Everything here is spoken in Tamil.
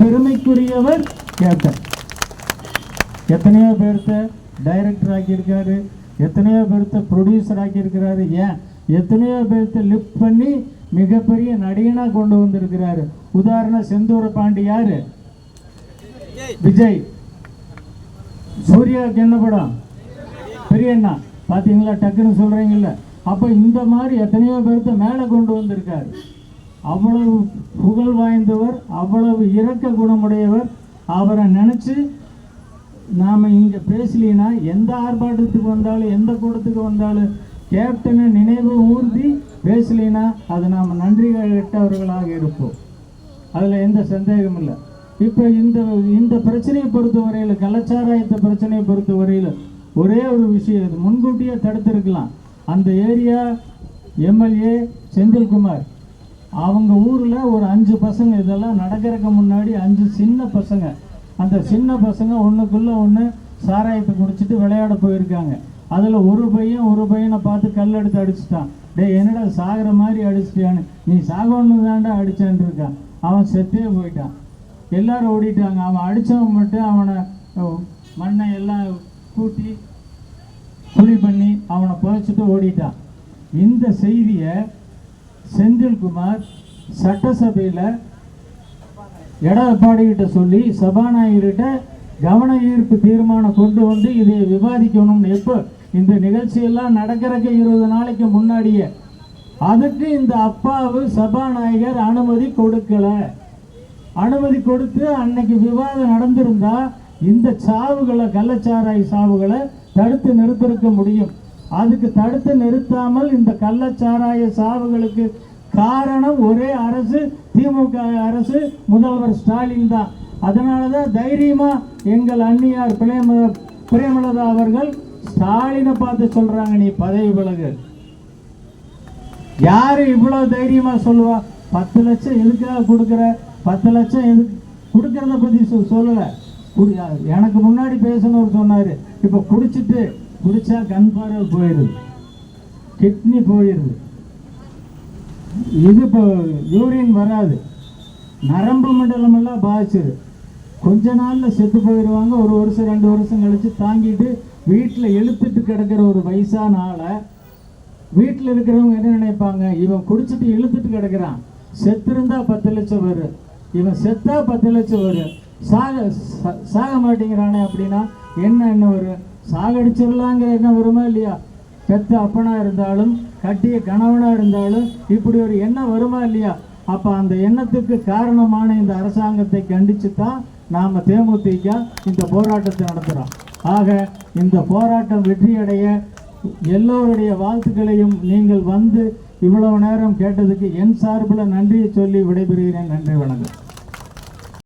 பெருமைக்குரியவர் கேப்டன். எத்தனையோ பேர்த்த டைரக்டர் ஆக்கியிருக்காரு. எத்தனையோ பேர்த்த ப்ரொடியூசர் ஆக்கியிருக்கிறாரு. ஏன்? எத்தனையோ பேர்த்த லிஃப்ட் பண்ணி மிகப்பெரிய நடிகனாக கொண்டு வந்திருக்கிறாரு. உதாரணம் செந்தூர பாண்டி யாரு? விஜய். சூர்யாவுக்கு என்ன படம்? பெரியண்ணா பார்த்தீங்களா டக்குன்னு சொல்கிறீங்கல்ல அப்போ இந்த மாதிரி எத்தனையோ பேர்த்த மேலே கொண்டு வந்திருக்காரு. அவ்வளவு புகழ் வாய்ந்தவர் அவ்வளவு இரக்க குணமுடையவர். அவரை நினச்சி நாம் இங்கே பேசலினா எந்த ஆர்ப்பாட்டத்துக்கு வந்தாலும் எந்த கூட்டத்துக்கு வந்தாலும் கேப்டனை நினைவு ஊர்தி பேசலினா அது நாம் நன்றி கட்டவர்களாக இருப்போம். அதில் எந்த சந்தேகமும் இல்லை இப்போ இந்த இந்த பிரச்சனையை பொறுத்தவரையில் கலாச்சாரத்தை பிரச்சனையை பொறுத்தவரையில் ஒரே ஒரு விஷயம் இது. முன்கூட்டியே தடுத்திருக்கலாம். அந்த ஏரியா எம்எல்ஏ செந்தில்குமார். அவங்க ஊரில் ஒரு அஞ்சு பசங்க இதெல்லாம் நடக்கிறதுக்கு முன்னாடி அஞ்சு சின்ன பசங்க. அந்த சின்ன பசங்க ஒன்றுக்குள்ளே ஒன்று சாராயத்தை குடிச்சிட்டு விளையாட போயிருக்காங்க. அதில் ஒரு பையன் ஒரு பையனை பார்த்து கல் எடுத்து அடிச்சிட்டான். டேய் என்னடா சாகிற மாதிரி அடிச்சிட்டியான்னு. நீ சாகணும்னு தாண்டா அடிச்சான் இருக்கான். அவன் செத்தே போயிட்டான். எல்லாரும் ஓடிட்டாங்க. அவன் அடித்தவன் மட்டும் அவனை மண்ணை எல்லாம் கூட்டி குழி பண்ணி அவனை புதைச்சிட்டு ஓடிட்டான். இந்த செய்தியை செந்தில்குமார் சட்டசபையில் எடப்பாடிகிட்ட சொல்லி சபாநாயகர்கிட்ட கவன ஈர்ப்பு தீர்மானம் கொண்டு வந்து இதை விவாதிக்கணும்னு எப்போ? இந்த நிகழ்ச்சியெல்லாம் நடக்கிறக்கு இருபது நாளைக்கு முன்னாடியே. அதுக்கு இந்த அப்பாவு சபாநாயகர் அனுமதி கொடுக்கல. அனுமதி கொடுத்து அன்னைக்கு விவாதம் நடந்திருந்தா இந்த சாவுகளை கள்ளச்சாராய சாவுகளை தடுத்து நிறுத்திருக்க முடியும். அதுக்கு தடுத்து நிறுத்தாமல் இந்த கள்ளச்சாராய சாவுகளுக்கு காரணம் ஒரே அரசு திமுக அரசு முதல்வர் ஸ்டாலின் தான். அதனால தான் தைரியமாக எங்கள் அன்னியார் பிரேம பிரேமலதா அவர்கள் ஸ்டாலினை பார்த்து சொல்கிறாங்க நீ பதவி விலகு. யார் இவ்வளோ தைரியமாக சொல்லுவா? பத்து லட்சம் எதுக்காக கொடுக்குற? பத்து லட்சம் எது கொடுக்கறத பற்றி சொல்லலை. எனக்கு முன்னாடி பேசணும்னு சொன்னார் இப்போ குடிச்சிட்டு குடிச்சா கண் பார்வை போயிடுது. கிட்னி போயிடுது. இது இப்போ யூரின் வராது. நரம்பு மண்டலம் எல்லாம் பாதிச்சிரு கொஞ்ச நாள்ல செத்து போயிடுவாங்க. ஒரு வருஷம் ரெண்டு வருஷம் கழிச்சு தாங்கிட்டு வீட்டில் இழுத்துட்டு கிடக்கிற ஒரு வயசான ஆளை வீட்டில் இருக்கிறவங்க என்ன நினைப்பாங்க? இவன் குடிச்சிட்டு இழுத்துட்டு கிடக்கிறான். செத்திருந்தா பத்து லட்சம் வரும். இவன் செத்தா பத்து லட்சம் வரும். சாக சாக மாட்டேங்கிறானே அப்படின்னா என்ன என்ன வரும் சாகடிச்சிடலாங்கிற என்ன வருமா இல்லையா? பெத்த அப்பனாக இருந்தாலும் கட்டிய கணவனாக இருந்தாலும் இப்படி ஒரு எண்ணம் வருமா இல்லையா? அப்போ அந்த எண்ணத்துக்கு காரணமான இந்த அரசாங்கத்தை கண்டித்து தான் நாம் தேமுதிக இந்த போராட்டத்தை நடத்துகிறோம் ஆக இந்த போராட்டம் வெற்றியடைய எல்லோருடைய வாழ்த்துக்களையும் நீங்கள் வந்து இவ்வளவு நேரம் கேட்டதுக்கு என் சார்பில் நன்றியை சொல்லி விடைபெறுகிறேன். நன்றி வணக்கம்.